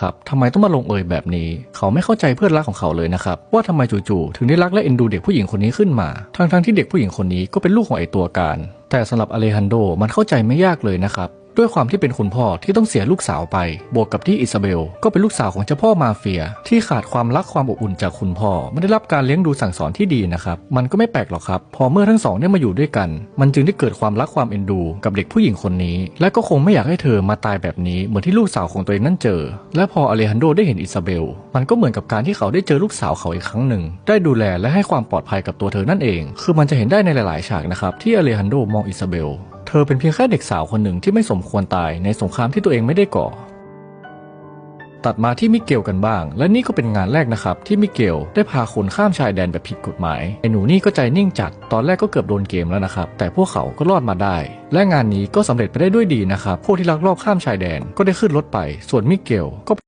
ครับทำไมต้องมาลงเอยแบบนี้ เขาไม่เข้าใจเพื่อนรักของเขาเลยนะครับ ว่าทำไมจู่ๆถึงได้รักและเอ็นดูเด็กผู้หญิงคนนี้ขึ้นมา ทั้งๆที่เด็กผู้หญิงคนนี้ก็เป็นลูกของไอตัวการ แต่สำหรับอเลฮันโดมันเข้าใจไม่ยากเลยนะครับ ด้วยความที่เป็นคุณพ่อที่ต้องเสียลูกสาวไป บวกกับที่อิซาเบล ก็เป็นลูกสาวของเจ้าพ่อมาเฟีย ที่ขาดความรักความอบอุ่นจากคุณพ่อ ไม่ได้รับการเลี้ยงดูสั่งสอนที่ดีนะครับ มันก็ไม่แปลกหรอกครับ พอเมื่อทั้งสองได้มาอยู่ด้วยกัน มันจึงได้เกิดความรักความเอ็นดู กับเด็กผู้หญิงคนนี้ และก็คงไม่อยากให้เธอมาตายแบบนี้เหมือนที่ลูกสาวของตัวเองนั่นเจอ และพออเลฮันโดได้เห็นอิซาเบล มันก็เหมือนกับการที่เขาได้เจอลูกสาวเขาอีกครั้งหนึ่ง ได้ดูแลและให้ความปลอดภัยกับตัวเธอนั่นเอง คือมันจะเห็นได้ในหลาย ๆ ฉากนะครับที่อเลฮันโดมองอิซาเบล เธอเป็นเพียงแค่เด็กสาวคนหนึ่งที่ไม่สมควรตายในสงครามที่ตัวเองไม่ได้ก่อ ตัดมาที่มิเกลกันบ้าง และนี่ก็เป็นงานแรกนะครับ ที่มิเกลได้พาคนข้ามชายแดนแบบผิดกฎหมายไอ้หนูนี่ก็ใจนิ่งจัด ตอนแรกก็เกือบโดนเกมแล้วนะครับ แต่พวกเขาก็รอดมาได้ และงานนี้ก็สำเร็จไปได้ด้วยดีนะครับพวกที่ลักลอบข้ามชายแดนก็ได้ขึ้นรถไป ส่วนมิเกลก็